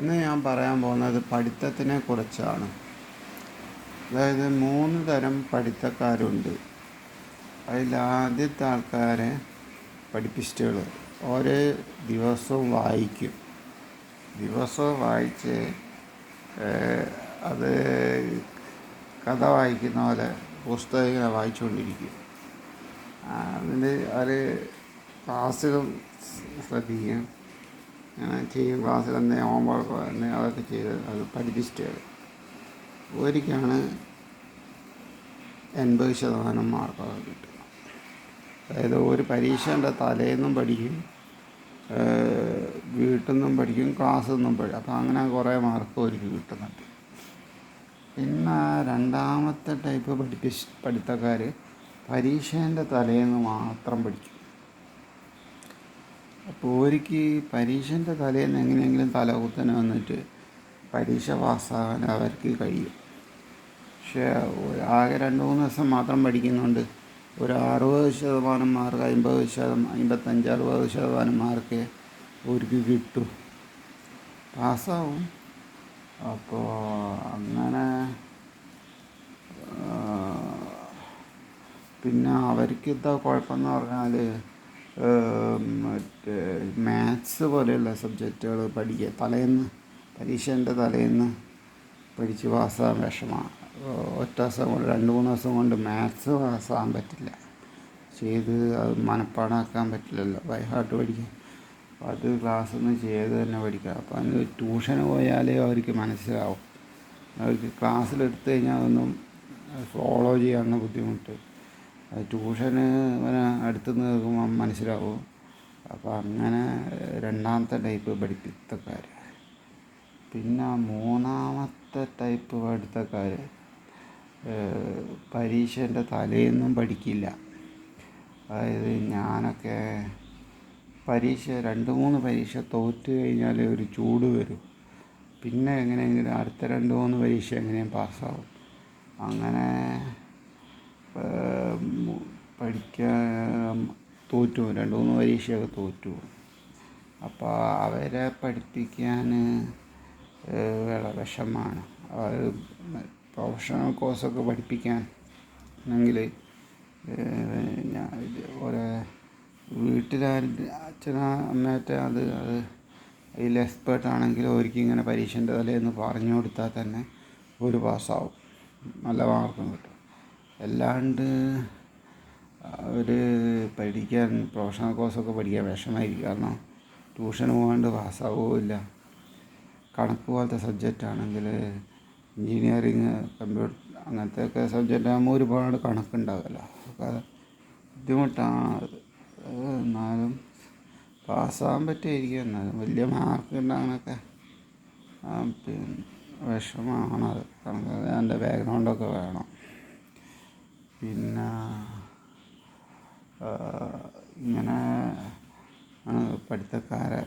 ഇന്ന് ഞാൻ പറയാൻ പോകുന്നത് പഠിത്തത്തിനെ കുറിച്ചാണ്. അതായത് മൂന്ന് തരം പഠിത്തക്കാരുണ്ട്. അതിൽ ആദ്യത്തെ ആൾക്കാരെ പഠിപ്പിസ്റ്റുകൾ ഓരോ ദിവസവും വായിക്കും. ദിവസവും വായിച്ച് അത് കഥ വായിക്കുന്ന പോലെ പുസ്തകങ്ങളെ വായിച്ചുകൊണ്ടിരിക്കും. അതിന്റെ അവർ ക്ലാസ്സുകൾ ശ്രദ്ധിക്കും. ചെയ്യും ക്ലാസ്സിൽ തന്നെ ഹോംവർക്ക് തന്നെ അതൊക്കെ ചെയ്ത് അത് പഠിപ്പിച്ചിട്ട്. ഒരിക്കാണ് എൺപത് ശതമാനം മാർക്കൊക്കെ കിട്ടുക. അതായത് ഒരു പരീക്ഷേന്റെ തലേന്നും പഠിക്കും വീട്ടിൽ നിന്നും പഠിക്കും ക്ലാസ്സിൽ നിന്നും പഠിക്കും. അപ്പോൾ അങ്ങനെ കുറേ മാർക്ക് അവർക്ക് കിട്ടുന്നുണ്ട്. പിന്നെ രണ്ടാമത്തെ ടൈപ്പ് പഠിപ്പിച്ച് പഠിത്തക്കാർ പരീക്ഷേന്റെ തലേന്ന് മാത്രം പഠിക്കും. അപ്പോൾ ഒരിക്കൽ പരീക്ഷന്റെ തലേന്ന് എങ്ങനെയെങ്കിലും തലകുത്തനെ വന്നിട്ട് പരീക്ഷ പാസ്സാകാൻ അവർക്ക് കഴിയും. പക്ഷേ ആകെ രണ്ട് മൂന്ന് ദിവസം മാത്രം പഠിക്കുന്നുണ്ട്. ഒരു അറുപത് ശതമാനം മാർക്ക് അമ്പത് ശതമാനം അമ്പത്തഞ്ച് അറുപത് ശതമാനം മാർക്ക് അവർക്ക് കിട്ടും. പാസ്സാവും. അപ്പോൾ അങ്ങനെ പിന്നെ അവർക്ക് എന്താ കുഴപ്പമെന്ന് പറഞ്ഞാൽ മാത്സ് പോലെയുള്ള സബ്ജക്റ്റുകൾ പഠിക്കുക തലേന്ന് പരീക്ഷേന്റെ തലേന്ന് പഠിച്ച് പാസ്സാകാൻ വിഷമമാണ് ഒറ്റ ദിവസം കൊണ്ട് രണ്ട് മൂന്ന് ദിവസം കൊണ്ട് മാത്സ് പാസ്സാകാൻ പറ്റില്ല. ചെയ്ത് അത് മനപ്പാടാക്കാൻ പറ്റില്ലല്ലോ. ബൈ പഠിക്കാൻ. അപ്പോൾ അത് ക്ലാസ്സിൽ നിന്ന് ചെയ്ത് തന്നെ പഠിക്കുക അപ്പോൾ അതിന് ട്യൂഷന് പോയാലേ അവർക്ക് മനസ്സിലാവും. അവർക്ക് ക്ലാസ്സിലെടുത്ത് കഴിഞ്ഞാൽ അതൊന്നും ഫോളോ ചെയ്യാനുള്ള ബുദ്ധിമുട്ട്. ട്യൂഷന് അടുത്ത് നിന്ന് മനസ്സിലാവും. അപ്പോൾ അങ്ങനെ രണ്ടാമത്തെ ടൈപ്പ് പഠിപ്പിത്തക്കാർ പിന്നെ മൂന്നാമത്തെ ടൈപ്പ് പഠിത്തക്കാർ പരീക്ഷന്റെ തലേന്നും പഠിക്കില്ല. അതായത് ഞാനൊക്കെ പരീക്ഷ രണ്ട് മൂന്ന് പരീക്ഷ തോറ്റു കഴിഞ്ഞാൽ ഒരു ചൂട് വരും. പിന്നെ എങ്ങനെയെങ്കിലും അടുത്ത രണ്ട് മൂന്ന് പരീക്ഷ എങ്ങനെയും പാസ്സാവും. അങ്ങനെ പഠിക്കാൻ തോറ്റു. രണ്ട് മൂന്ന് പരീക്ഷയൊക്കെ തോറ്റു. അപ്പോൾ അവരെ പഠിപ്പിക്കാൻ വിഷമാണ് അത് പ്രൊഫഷണൽ കോഴ്സൊക്കെ പഠിപ്പിക്കാൻ ആണെങ്കിൽ ഞാൻ ഓരോ വീട്ടിലാരും അച്ഛന അമ്മയൊക്കെ അത് അത് അതിൽ എക്സ്പേർട്ട് ആണെങ്കിൽ അവർക്ക് ഇങ്ങനെ പരീക്ഷന്റെ തലേന്ന് പറഞ്ഞു കൊടുത്താൽ തന്നെ ഒരു പാസ്സാവും നല്ല മാർക്കും കിട്ടും അല്ലാണ്ട് അവർ പഠിക്കാൻ പ്രൊഫഷണൽ കോഴ്സൊക്കെ പഠിക്കാൻ വിഷമായിരിക്കും കാരണം ട്യൂഷന് പോകാണ്ട് പാസ്സാവുമില്ല കണക്ക് പോലത്തെ സബ്ജക്റ്റ് ആണെങ്കിൽ എൻജിനീയറിങ് കമ്പ്യൂട്ടർ അങ്ങനത്തെ ഒക്കെ സബ്ജക്റ്റ് ആകുമ്പോൾ ഒരുപാട് കണക്കുണ്ടാകുമല്ലോ അതൊക്കെ ബുദ്ധിമുട്ടാണ്. എന്നാലും പാസ്സാകാൻ പറ്റുമായിരിക്കും. എന്നാലും വലിയ മാർക്ക് ഉണ്ടാകാനൊക്കെ പിന്നെ വിഷമമാണത്. കണക്ക് എന്റെ ബാക്ക്ഗ്രൗണ്ടൊക്കെ വേണം. പിന്നെ ഇങ്ങനെ പഠിത്തക്കാരെ